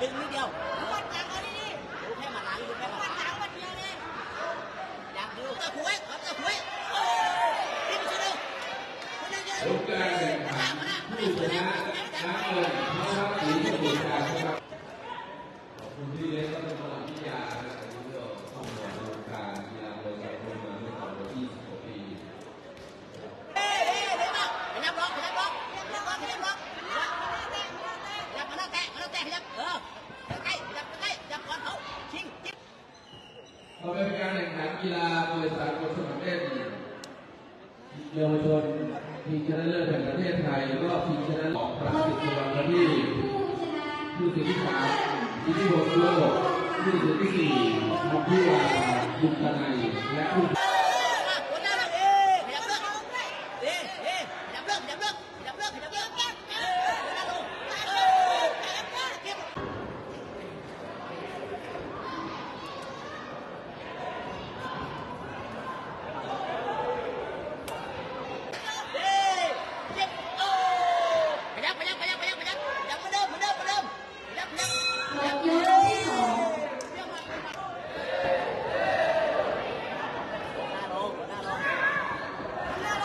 ดึงนิดเดียววันหลังเอาดีดูแค่หมาหลังดูแค่หๆมาวันหหลังลังวันเดียวเลยอยากดูตะคุยตะคุยโอ้ยนี่มันจะดูคนนึงจะลูกการแข่งขันผู้ชนะน้ำเงินพระศรีสมุทรสาครครับขอบคุณที่เล็กและจังหวัดพิทยานะครับที่เราเข้ามาดูการกีฬาโดยการลงมาเมื่อก่อนวันที่20กว่าปี เฮ้ยเฮ้ยเดี๋ยวมาขยับล็อกขยับล็อกขยับล็อกขยับล็อกขยับมาหน้าแตะมาหน้าแตะขยับเออใกล้ขยับใกล้ขยับก่อนเขาชิงจิ๊บ ต่อไปเป็นการแข่งขันกีฬามวยสากลสมัครเล่น เยาวชนทีมชนะเลิศแห่งประเทศไทยรอบทีมชนะของประสิทธิ์สุวรรณวันที่ผู้สิทธิสามที่ที่หกโลกผู้สิทธิสี่ทองผู้วาบุกตะไนและผู้มาหัวหน้าเลยเอ๊ะขยับเลิกเอ๊ะเอ๊ะขยับเลิกขยับเลิกขยับเลิกขยับเลิกเออหัวหน้าลงเออขยับเลิกจิ๊บ เฮ้ยเจ็บโอ้ขยับขยับขยับขยับขยับขยับเหมือนเดิมเหมือนเดิมเหมือนเดิมขยับขยับขยับ ยกที่สอง เดี๋ยวมาหน้าลงหน้าลง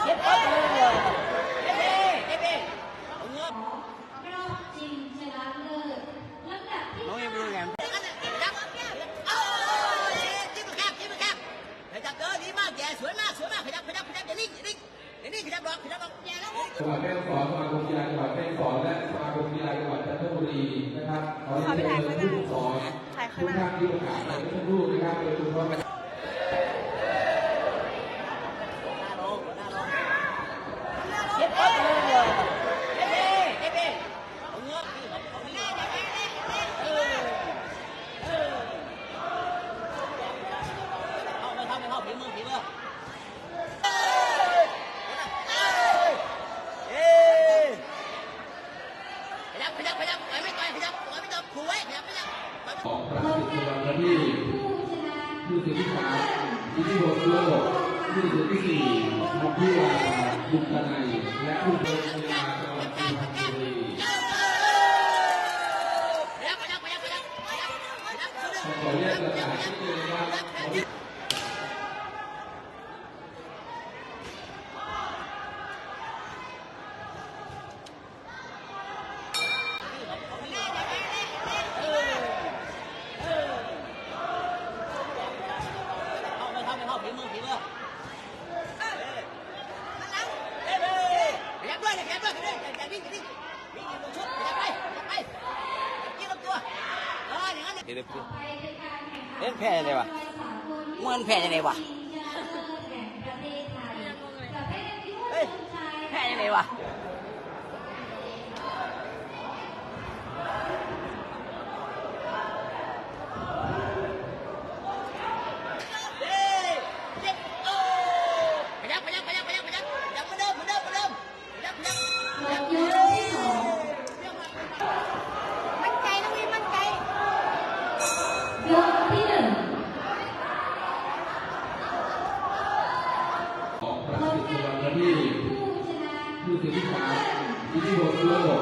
เจ็บโอ้เจ็บเอ้เจ็บเอ้เอาเงือก รอบชิงชนะเลิศลำดับที่ น้องยังไม่รู้ไงขยับโอ้ยจิ้มแคบจิ้มแคบขยับเดินดีมากแย่สวยมากสวยมากขยับขยับขยับอย่านิ่งอย่านิ่งอย่านิ่งขยับหรอกขยับหรอกแย่แล้ว จังหวัดแม่ฮ่องสอนสมาคมกีฬาจังหวัดแม่ฮ่องสอนและสมาคมกีฬาจังหวัดจันทบุรีนะครับขอเรียนเชิญผู้สอนทุกท่านที่ประกาศในทุกรูปนะครับโดยเฉพาะ หน้าลงหน้าลงเจ็บโอ้เจ็บเอ้เจ็บเอ้เอาเงือกเอาเงือกเออเออเข้าไม่เข้าไม่เข้าผีมือผีมือเอ้ยขยับขยับขยับไปไม่ต่อยขยับ ต่อยไม่ต่อยขู่ไว้ขยับขยับไปไม่ของประสิทธิ์สุวรรณวันที่ผู้ชนะผู้สิทธิสามที่ที่หกโลกผู้สิทธิสี่ทองผู้วาบุกตะไนและผู้ชนะกีฬาจังหวัดจันทบุรีขยับขยับขยับขยับขยับขยับขออนุญาตประกาศที่เลยนรับ เข้าไม่เข้าไม่เข้าผีมือผีมือยับด้วยขยับด้วยขยับด้วยอย่านิ่งอย่านิ่งวิ่งอยู่ชุดขยับไปขยับไปจิ้มลำตัวเอออย่างนั้นเดี๋ยวเดี๋ยวพูดไปเป็นการแข่งขันเล่นแพ้ยังไงวะมวยสากลมันแพ้ยังไงวะชิงชนะเลิศแห่งประเทศไทยประเภทที่ผู้เฮ้ยชายแพ้ยังไงวะ เฮ้ยเจ็บโอ้ขยับขยับขยับขยับขยับขยับเหมือนเดิมเหมือนเดิมเหมือนเดิมขยับขยับขยับ ยกที่สอง มั่นใจนะพี่มั่นใจ ยกที่หนึ่ง ของประสิทธิ์สุวรรณวันที่ ผู้ชนะ ผู้สิทธิสามที่ที่หกโลก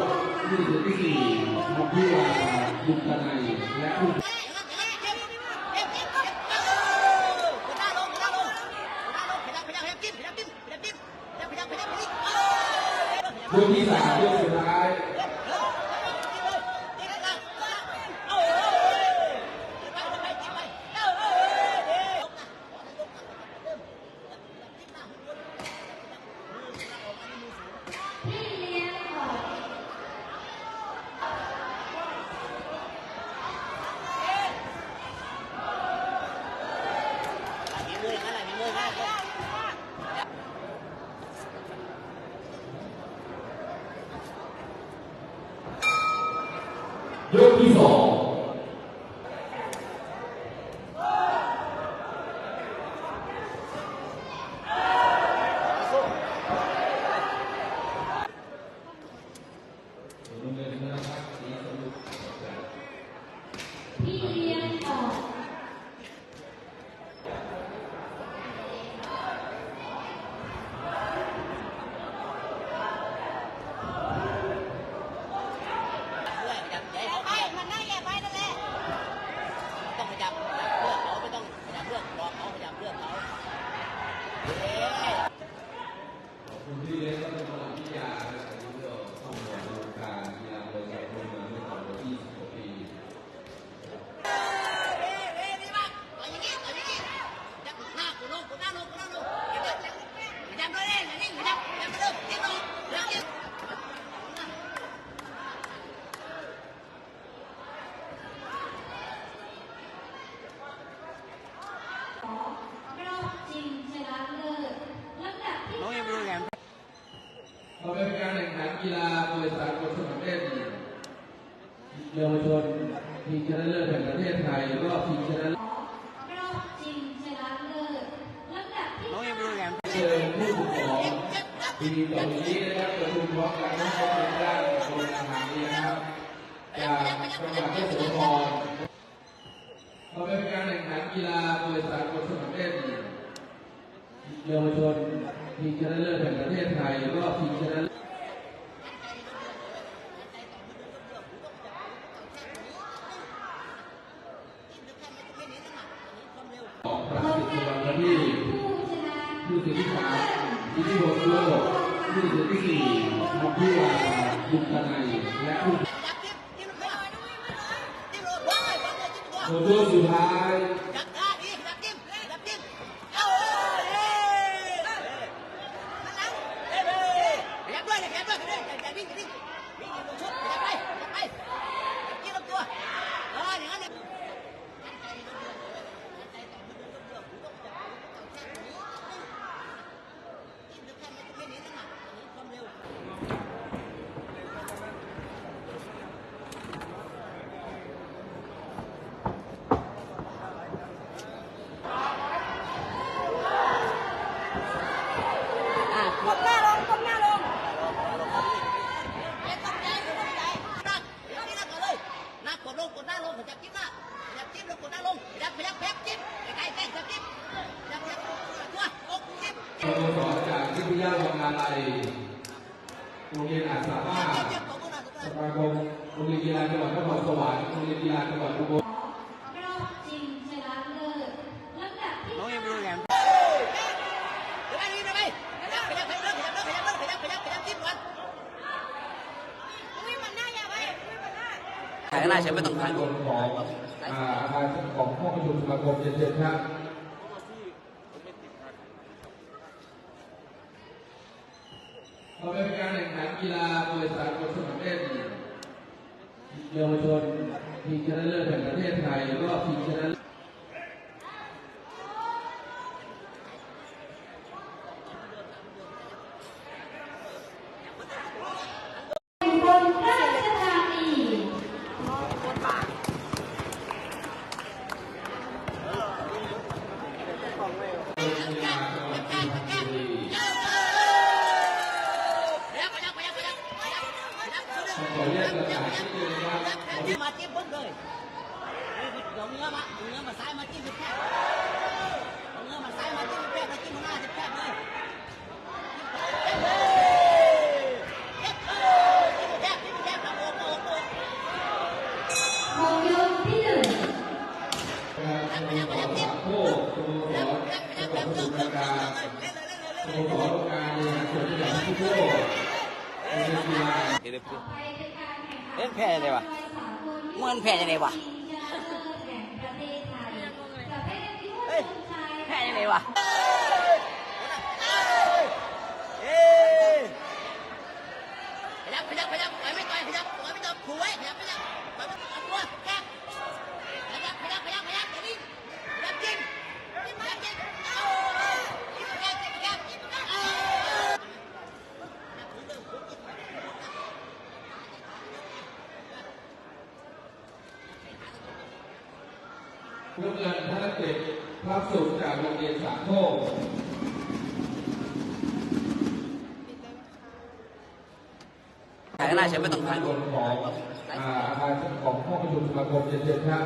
ผู้สิทธิสี่ทองผู้วาบุกตะไนและผู้ เจ็บเจ็บเจ็บเจ็บเจ็บเออหน้าลงหน้าลงหน้าลงขยับขยับขยับจิ้มขยับจิ้มขยับจิ้มขยับขยับขยับขยับเออ ยกที่สามยกสุดท้าย พี่เลี้ยงออก ยกที่สองลงเลยนะครับสีสมุทร พี่เลี้ยงออก ไปมันได้แย่ไปากลสมัครเล่น เยาวชนทีมชนะเลิศแห่งประเทศไทยรอบชิงชนะเลิศรอบชิงชนะเลิศลำดับที่น้องยังไม่รู้ไงเชิญผู้ปกครองทีมต่อไปนี้นะครับประชุมพร้อมกันทั้งหมดในด้านบนสถานีนะครับจากจังหวัดยโสธรเราเป็นการแข่งขันกีฬามวยสากลสมัครเล่นเยาวชนทีมชนะเลิศแห่งประเทศไทยรอบชิงชนะเลิศ ตัวสุดท้าย สโมสรจากวิทยาวังนาลัยโรงเรียนอาสามาสมาคมโรงเรียนกีฬาจังหวัดนครสวรรค์โรงเรียนกีฬาจังหวัดอุบลถ่ายก็ได้ใช่ไม่ต้องถ่ายของอาคารของห้องประชุมสมาคมเย็นๆครับ เราเป็นการแข่งขันกีฬามวยสากลสมัครเล่นเยาวชนทีมชนะเลิศแห่งประเทศไทยรอบทีมชนะ เห็เลยพี่เล่นแพ้ยังไงวะเมื่อนแพ้ยังไงวะเฮ้ยแพ้ยังไงวะ น้ำเงินธนกฤษพระสุขจากโรงเรียนสามโคกถ่ายข้างหน้าฉันไม่ต้องถ่ายบนของอ่าอาคารของห้องประชุมสมาคมเรียนเชิญครับ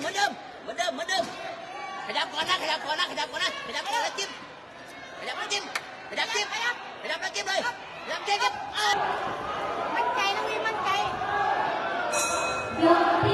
เหมือนเดิมเหมือนเดิมเหมือนเดิมขยับก่อนนะขยับก่อนนะขยับก่อนนะขยับก่อนแล้วจิ้มขยับแล้วจิ้มขยับจิ้มขยับขยับแล้วจิ้มเลยขยับจิ้มจิ้มมั่ 有。